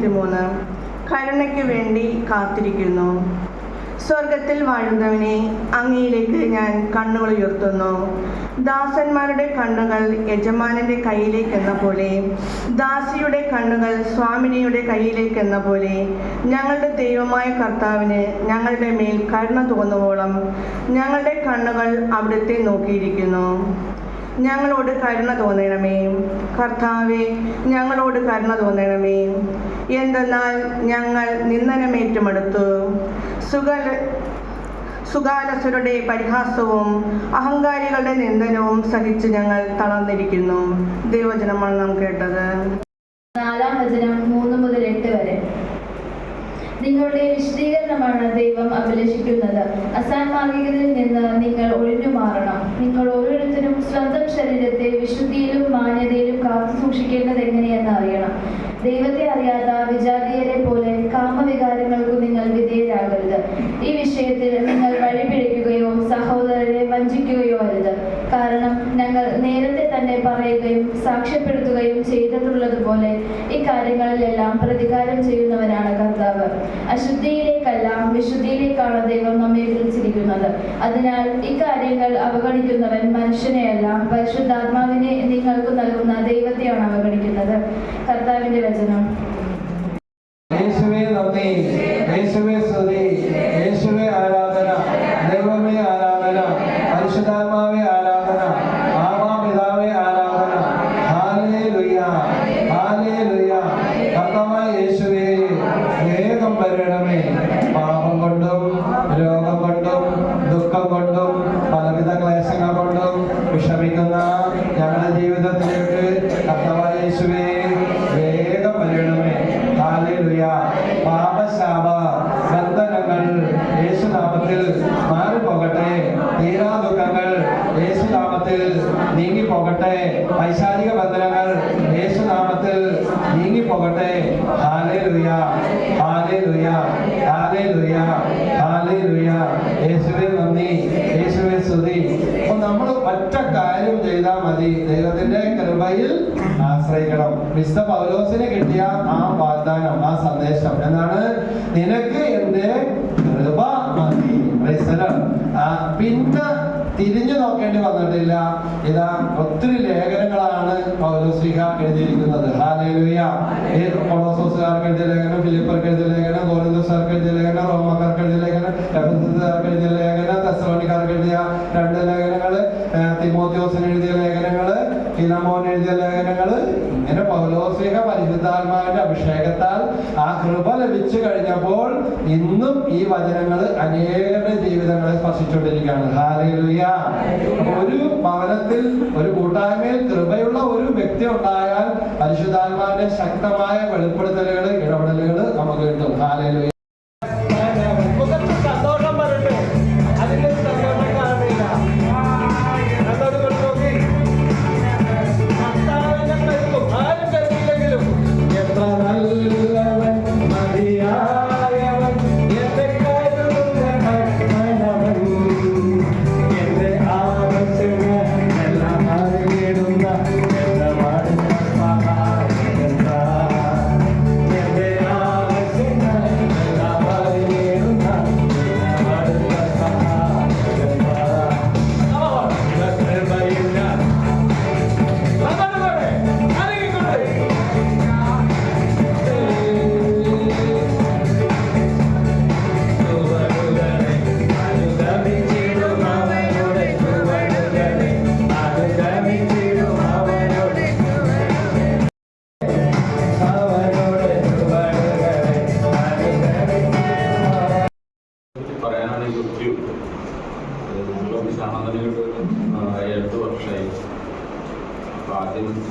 നൂറ്റി ഇരുപത്തി മൂന്ന് കരുണയ്ക്ക് വേണ്ടി കാത്തിരിക്കുന്നു. സ്വർഗത്തിൽ വാഴുന്നവനെ അങ്ങയിലേക്ക് ഞാൻ കണ്ണുകൾ ഉയർത്തുന്നു. ദാസന്മാരുടെ കണ്ണുകൾ യജമാനന്റെ കയ്യിലേക്ക് എന്ന പോലെ ദാസിയുടെ കണ്ണുകൾ സ്വാമിനിയുടെ കയ്യിലേക്ക് എന്ന പോലെ ഞങ്ങളുടെ ദൈവമായ കർത്താവിന് ഞങ്ങളുടെ മേൽ കരുണ തോന്നുവോളം ഞങ്ങളുടെ കണ്ണുകൾ അവിടുത്തെ നോക്കിയിരിക്കുന്നു. ഞങ്ങളോട് കരുണ തോന്നണമേ. കർത്താവെ ഞങ്ങളോട് കരുണ തോന്നണമേ. എന്തെന്നാൽ ഞങ്ങൾ നിന്ദനമേറ്റുമെടുത്തു സുഖല സുഖാലസരുടെ പരിഹാസവും അഹങ്കാരികളുടെ നിന്ദനവും സഹിച്ച് ഞങ്ങൾ തളർന്നിരിക്കുന്നു. ദൈവജനമാണ് നാം കേട്ടത്. നാലാം വചനം മൂന്ന് മുതൽ എട്ട് വരെ. നിങ്ങളുടെ വിശദീകരണമാണ് ദൈവം അഭിലഷിക്കുന്നത്. അസാൻമാർഗികതയിൽ നിന്ന് നിങ്ങൾ ഒഴിഞ്ഞു മാറണം നിങ്ങൾ ഓരോരുത്തരും സ്വന്തം ശരീരത്തെ വിശുദ്ധിയിലും മാന്യതയിലും കാത്തു സൂക്ഷിക്കേണ്ടത് എങ്ങനെയെന്ന് അറിയണം. ദൈവത്തെ അറിയാത്ത വിജാതീയരെ പോലെ കാമവികാരങ്ങൾക്ക് നിങ്ങൾ വിധേയരാകരുത് ഈ വിഷയത്തിൽ നിങ്ങൾ വഴിപിഴയ്ക്കുകയോ സഹോദരരെ വഞ്ചിക്കുകയോ അരുത് കാരണം ഞങ്ങൾ നേരത്തെ തന്നെ പറയുകയും സാക്ഷ്യപ്പെടുത്തുകയും ചെയ്തിട്ടുള്ളതുപോലെ ഇക്കാര്യങ്ങളിലെല്ലാം പ്രതികാരം ചെയ്യുന്നവനാണ് കർത്താവ്. അശുദ്ധിയിലേക്കല്ല വിശുദ്ധിയിലേക്കാണ് ദൈവം നമ്മെ വിളിച്ചിരിക്കുന്നത്. അതിനാൽ ഇക്കാര്യങ്ങൾ അവഗണിക്കുന്നവൻ മനുഷ്യനെയല്ല പരിശുദ്ധാത്മാവിനെ നിങ്ങൾക്ക് നൽകുന്ന ദൈവത്തെയാണ് അവഗണിക്കുന്നത്. കർത്താവിന്റെ വചനം. യേശുവേ നന്ദി. യേശുവേ സ്തുതി. നീങ്ങിപ്പോകട്ടെ. പൈശാചിക ബന്ധനങ്ങൾ യേശുനാമത്തിൽ നീങ്ങിപ്പോകട്ടെ. ഹാലേ ലുയ ഹാലേ ലുയ യേശുവെ നന്ദി യേശുവെ സ്തുതി. അപ്പൊ നമ്മൾ ഒറ്റ കാര്യം ചെയ്താൽ മതി. ദൈവത്തിന്റെ കൃപയിൽ ആശ്രയിക്കണം. വിശുദ്ധ പൗലോസിന് കിട്ടിയ ആ വാഗ്ദാനം ആ സന്ദേശം എന്താണ്? നിനക്ക് എന്റെ കൃപ മതി. പിന്നെ തിരിഞ്ഞു നോക്കേണ്ടി വന്നിട്ടില്ല. ഇതാ ഒത്തിരി ലേഖനങ്ങളാണ് പൗലോസിക എഴുതിയിരിക്കുന്നത്. ഹാലേലുയ കൊളോസോസുകാർക്ക് എഴുതിയ ലേഖനം ഫിലിപ്പർക്ക് എഴുതിയ ലേഖനം ഗോറിന്തോസുകാർക്ക് എഴുതിയ ലേഖനം റോമക്കാർക്ക് എഴുതിയ ലേഖനം എഫെസസുകാർക്ക് എഴുതിയ ലേഖനം തെസലോണിക്കാർക്ക് എഴുതിയ രണ്ട് ലേഖനങ്ങൾ തിമോത്യോസിന് എഴുതിയ ലേഖനങ്ങൾ ഫിലമോൻ എഴുതിയ ലേഖനങ്ങൾ ഇങ്ങനെ പൗലോസിക പരിശുദ്ധാത്മാവിന്റെ അഭിഷേകത്താൽ ആ കൃപ ലഭിച്ചു കഴിഞ്ഞപ്പോൾ ഇന്നും ഈ വചനങ്ങൾ അനേകരുടെ ജീവിതങ്ങളെ സ്പർശിച്ചുകൊണ്ടിരിക്കുകയാണ്. അപ്പൊ ഒരു ഭവനത്തിൽ ഒരു കൂട്ടായ്മയിൽ കൃപയുള്ള ഒരു വ്യക്തി ഉണ്ടായാൽ പരിശുദ്ധാത്മാവിന്റെ ശക്തമായ വെളിപ്പെടുത്തലുകൾ ഇടപെടലുകൾ നമുക്ക് കിട്ടും. ഹാലേലുയ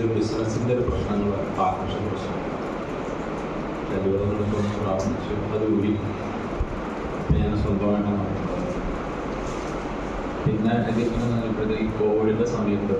ഒരു ബിസിനസ്സിന്റെ ഒരു പ്രശ്നങ്ങൾ. പാർട്ട്ണർഷിപ്പ് പ്രശ്നം ചെലവുകളൊക്കെ ഒന്ന് പ്രാർത്ഥിച്ചു അത് ഊരി. ഞാൻ സ്വന്തമായിട്ടാണ് നടത്തുന്നത്. പിന്നെ എനിക്കിങ്ങനെ നോക്കിയപ്പോഴത്തേക്ക് ഈ കോവിഡിന്റെ സമയത്ത്.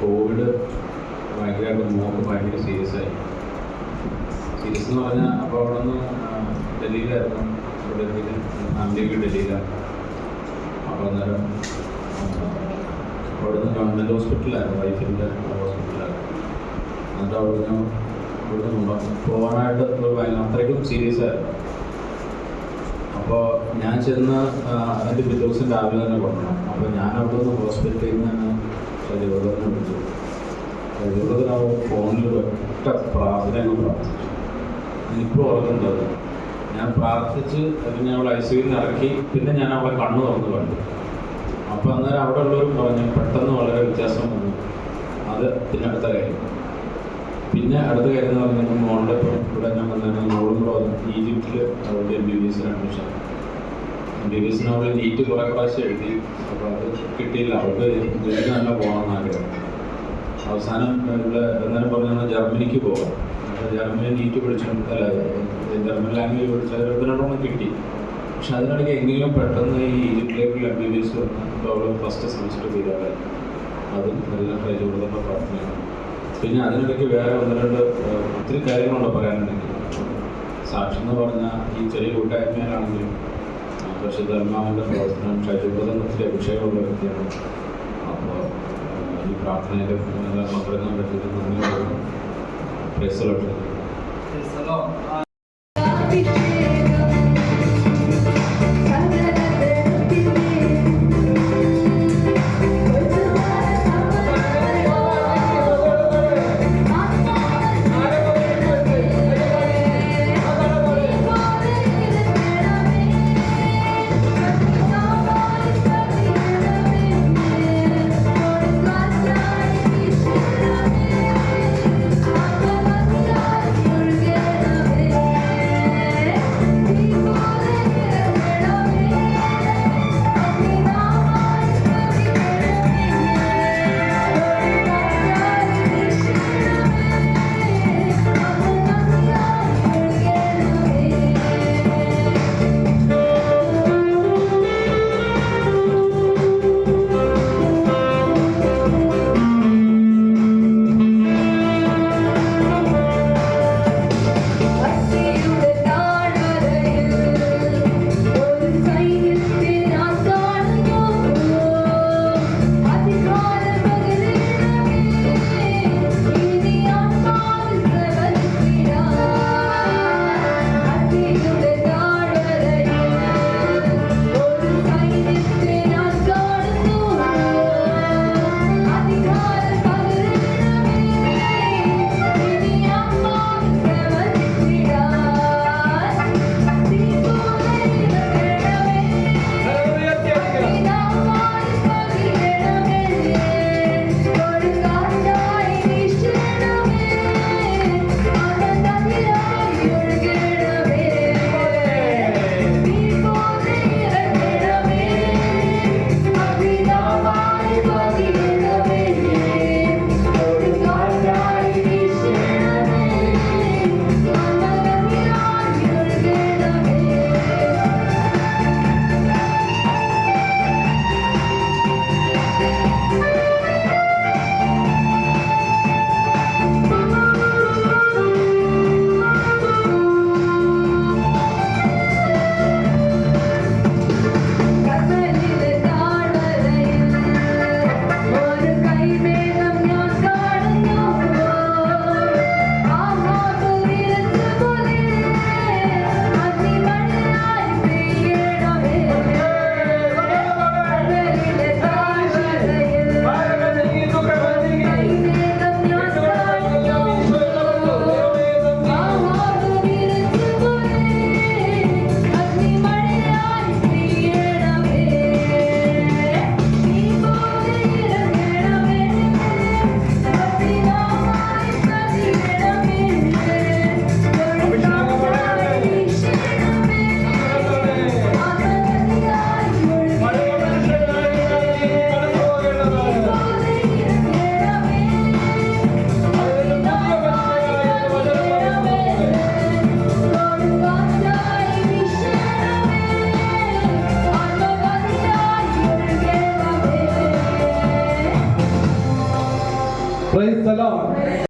കോവിഡ് ഭയങ്കരമായിട്ട് മോക്ക് ഭയങ്കര സീരിയസ് ആയി. സീരിയസ് എന്ന് പറഞ്ഞാൽ അപ്പോൾ അവിടെ നിന്ന് ഡൽഹിയിലായിരുന്നു. ഡൽഹിയിൽ ഫാമിലിയൊക്കെ ഡൽഹിയിലാണ്. അപ്പോൾ അന്നേരം അവിടെ നിന്ന് ഗവൺമെന്റ് ഹോസ്പിറ്റലായിരുന്നു. വൈഫിന്റെ ഹോസ്പിറ്റലായിരുന്നു. എന്നിട്ട് അവിടെ ഞാൻ ഇവിടെ പോകാനായിട്ട് ഒരു ഭയങ്കര അത്രയ്ക്കും സീരിയസ് ആയിരുന്നു. അപ്പോൾ ഞാൻ ചെന്ന് അതിന്റെ പിറ്റേ ദിവസം രാവിലെ തന്നെ കൊണ്ടുവന്നു. അപ്പോൾ ഞാൻ അവിടെ നിന്ന് ഹോസ്പിറ്റലിൽ നിന്ന് ശരീരത്തിനെ വിളിച്ചു ശരീരത്തിന് ആ ഫോണിൽ ഒറ്റ പ്രാർത്ഥന അങ്ങ് പ്രാർത്ഥിച്ചു. എനിക്കും ഓർക്കുന്നുണ്ട് ഞാൻ പ്രാർത്ഥിച്ച് പിന്നെ അവളെ ഐ സിയിൽ നിന്ന് ഇറക്കി പിന്നെ ഞാൻ അവളെ കണ്ണു തുറന്ന് കണ്ടു. അപ്പോൾ അന്നേരം അവിടെ ഉള്ളവരും പറഞ്ഞു പെട്ടെന്ന് വളരെ വ്യത്യാസം വന്നു. അത് പിന്നെ അടുത്ത കാര്യം. പിന്നെ അടുത്ത കാര്യം എന്ന് പറഞ്ഞാൽ മോളുടെ ഇപ്പം ഇവിടെ ഞാൻ വന്നിട്ട് മോളും വന്നു. ഈജിപ്തിൽ അവളുടെ എം ബി ബി എസിന് അഡ്മിഷൻ. എം ബി ബി എസിന് അവൾ നീറ്റ് കുറേ പ്രാവശ്യം എഴുതി. അപ്പോൾ അത് കിട്ടിയില്ല. അവൾക്ക് ഇതിന് തന്നെ പോകണമെന്ന് ആഗ്രഹം. അവസാനം ഇവിടെ അന്നേരം പറഞ്ഞു ജർമ്മനിക്ക് പോകാം. അപ്പോൾ ജർമ്മനി നീറ്റ് പഠിച്ചുകൊണ്ട് അല്ല ജർമ്മൻ ലാംഗ്വേജ് പഠിച്ചാൽ രണ്ടെണ്ണം കിട്ടി. പക്ഷെ അതിനിടയ്ക്ക് എങ്കിലും പെട്ടെന്ന് ഈ ഈജിപ്തിലേക്കുള്ള എം ബി ബി എസ് വന്ന് അവൾ ഫസ്റ്റ് സെമിസ്റ്റർ തീരാറായി അതും നല്ല ചെയ്തപ്പോൾ പ്രാർത്ഥനയാണ് പിന്നെ അതിനിടയ്ക്ക് വേറെ ഒന്ന് രണ്ട് ഒത്തിരി കാര്യങ്ങളുണ്ട് പറയാനുണ്ടെങ്കിൽ. സാക്ഷി എന്ന് പറഞ്ഞാൽ ഈ ചെറിയ കൂട്ടായ്മയിലാണെങ്കിലും പക്ഷേ ധർമാവിന്റെ പ്രവർത്തനം ഷൈജുബ്രതം ഒത്തിരി അഭിഷേകമുള്ള വ്യക്തിയാണ്. അപ്പോൾ ഈ പ്രാർത്ഥനയിൽ പങ്കെടുക്കാൻ പറ്റിയത് നന്ദി പറയുന്നു